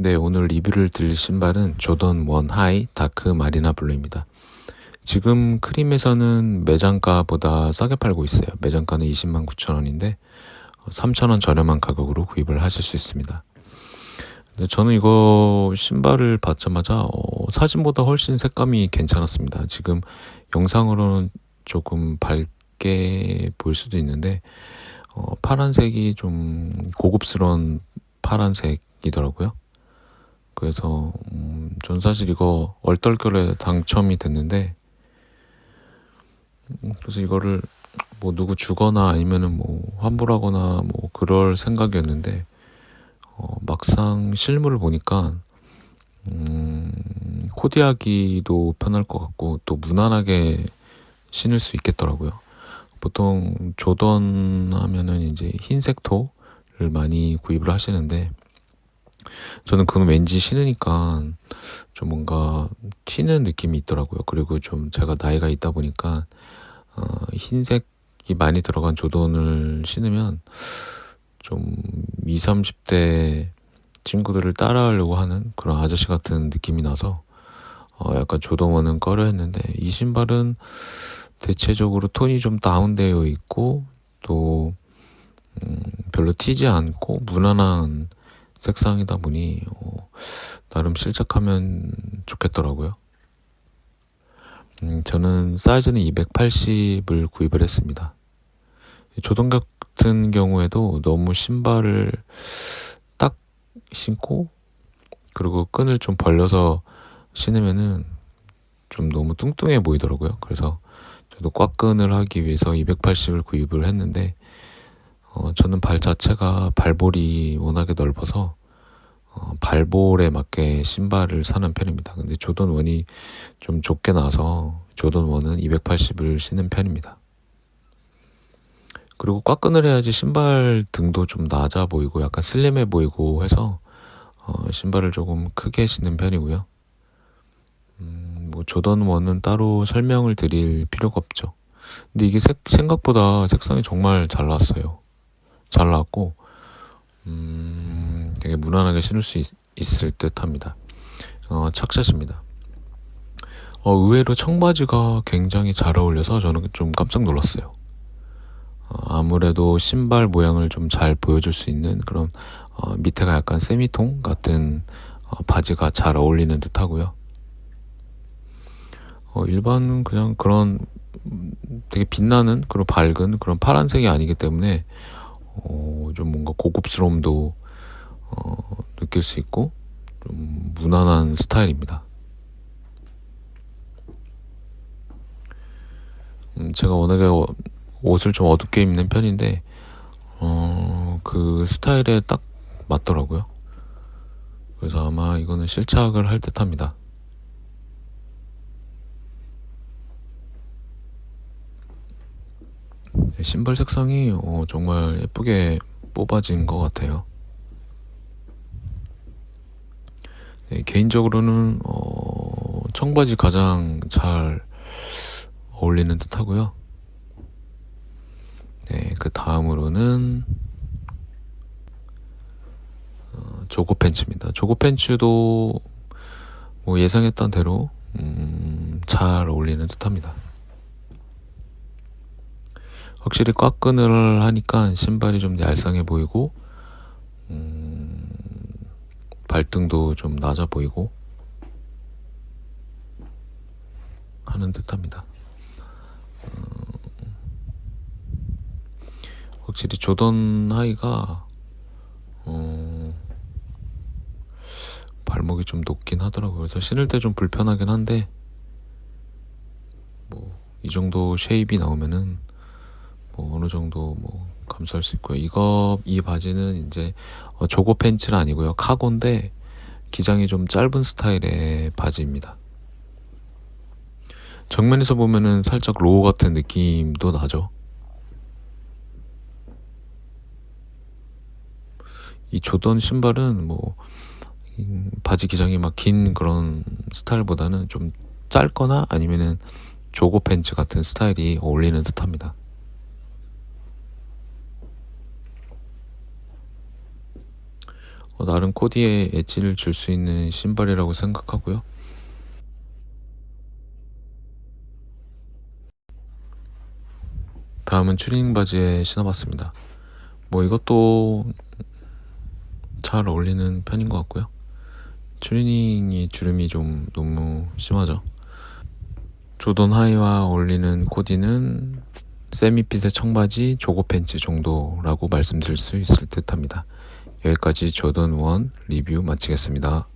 네, 오늘 리뷰를 드릴 신발은 조던 원 하이 다크 마리나 블루입니다. 지금 크림에서는 매장가보다 싸게 팔고 있어요. 매장가는 20만 9천 원인데 3천 원 저렴한 가격으로 구입을 하실 수 있습니다. 저는 이거 신발을 받자마자 어, 사진보다 훨씬 색감이 괜찮았습니다. 지금 영상으로는 조금 밝게 보일 수도 있는데 어, 파란색이 좀 고급스러운 파란색이더라고요. 그래서 음, 전 사실 이거 얼떨결에 당첨이 됐는데 음, 그래서 이거를 뭐 누구 주거나 아니면은 뭐 환불하거나 뭐 그럴 생각이었는데 어, 막상 실물을 보니까 음, 코디하기도 편할 것 같고 또 무난하게 신을 수 있겠더라고요. 보통 조던 하면은 이제 흰색 토를 많이 구입을 하시는데 저는 그건 왠지 신으니까 좀 뭔가 튀는 느낌이 있더라고요. 그리고 좀 제가 나이가 있다 보니까 어, 흰색이 많이 들어간 조던을 신으면 좀 20, 30대 친구들을 따라하려고 하는 그런 아저씨 같은 느낌이 나서 어, 약간 조던원은 꺼려 했는데 이 신발은 대체적으로 톤이 좀 다운되어 있고 또 음, 별로 튀지 않고 무난한 색상이다 보니 어, 나름 실착하면 좋겠더라고요. 음, 저는 사이즈는 280을 구입을 했습니다. 조던 같은 경우에도 너무 신발을 딱 신고 그리고 끈을 좀 벌려서 신으면은 좀 너무 뚱뚱해 보이더라고요. 그래서 저도 꽉 끈을 하기 위해서 280을 구입을 했는데 어, 저는 발 자체가 발볼이 워낙에 넓어서 어, 발볼에 맞게 신발을 사는 편입니다. 근데 조던 원이 좀 좁게 나서 조던 원은 280을 신는 편입니다. 그리고 꽉끈을 해야지 신발 등도 좀 낮아 보이고 약간 슬림해 보이고 해서 어, 신발을 조금 크게 신는 편이고요. 음, 뭐 조던 원은 따로 설명을 드릴 필요가 없죠. 근데 이게 색, 생각보다 색상이 정말 잘 나왔어요. 잘 나왔고 음, 되게 무난하게 신을 수 있, 있을 듯 합니다. 어, 착샷입니다. 어, 의외로 청바지가 굉장히 잘 어울려서 저는 좀 깜짝 놀랐어요. 어, 아무래도 신발 모양을 좀 잘 보여줄 수 있는 그런 어, 밑에가 약간 세미통 같은 어, 바지가 잘 어울리는 듯 하고요. 어, 일반 그냥 그런 되게 빛나는 그런 밝은 그런 파란색이 아니기 때문에 어, 좀 뭔가 고급스러움도 어, 느낄 수 있고 좀 무난한 스타일입니다. 음, 제가 워낙에 옷을 좀 어둡게 입는 편인데 어, 그 스타일에 딱 맞더라고요. 그래서 아마 이거는 실착을 할 듯합니다. 네, 신발 색상이 어, 정말 예쁘게 뽑아진 것 같아요. 네, 개인적으로는 어, 청바지 가장 잘 어울리는 듯 하고요. 네, 그 다음으로는 어, 조거 팬츠입니다. 조거 팬츠도 뭐 예상했던 대로 음, 잘 어울리는 듯합니다. 확실히 꽉 끈을 하니까 신발이 좀 얄쌍해 보이고 음, 발등도 좀 낮아 보이고 하는 듯합니다. 음, 확실히 조던 하이가 어, 발목이 좀 높긴 하더라고요. 그래서 신을 때 좀 불편하긴 한데 뭐 이 정도 쉐입이 나오면은 뭐 어느 정도 뭐 감수할 수 있고요. 이거 이 바지는 이제 어, 조거 팬츠는 아니고요. 카고인데 기장이 좀 짧은 스타일의 바지입니다. 정면에서 보면은 살짝 로우 같은 느낌도 나죠. 이 조던 신발은 뭐 바지 기장이 막 긴 그런 스타일보다는 좀 짧거나 아니면은 조거 팬츠 같은 스타일이 어울리는 듯합니다. 어, 나름 코디에 엣지를 줄 수 있는 신발이라고 생각하고요. 다음은 추리닝 바지에 신어봤습니다. 뭐 이것도 잘 어울리는 편인 것 같고요. 추리닝이 주름이 좀 너무 심하죠. 조던 하이와 어울리는 코디는 세미핏의 청바지, 조거 팬츠 정도라고 말씀드릴 수 있을 듯 합니다. 여기까지 조던 원 리뷰 마치겠습니다.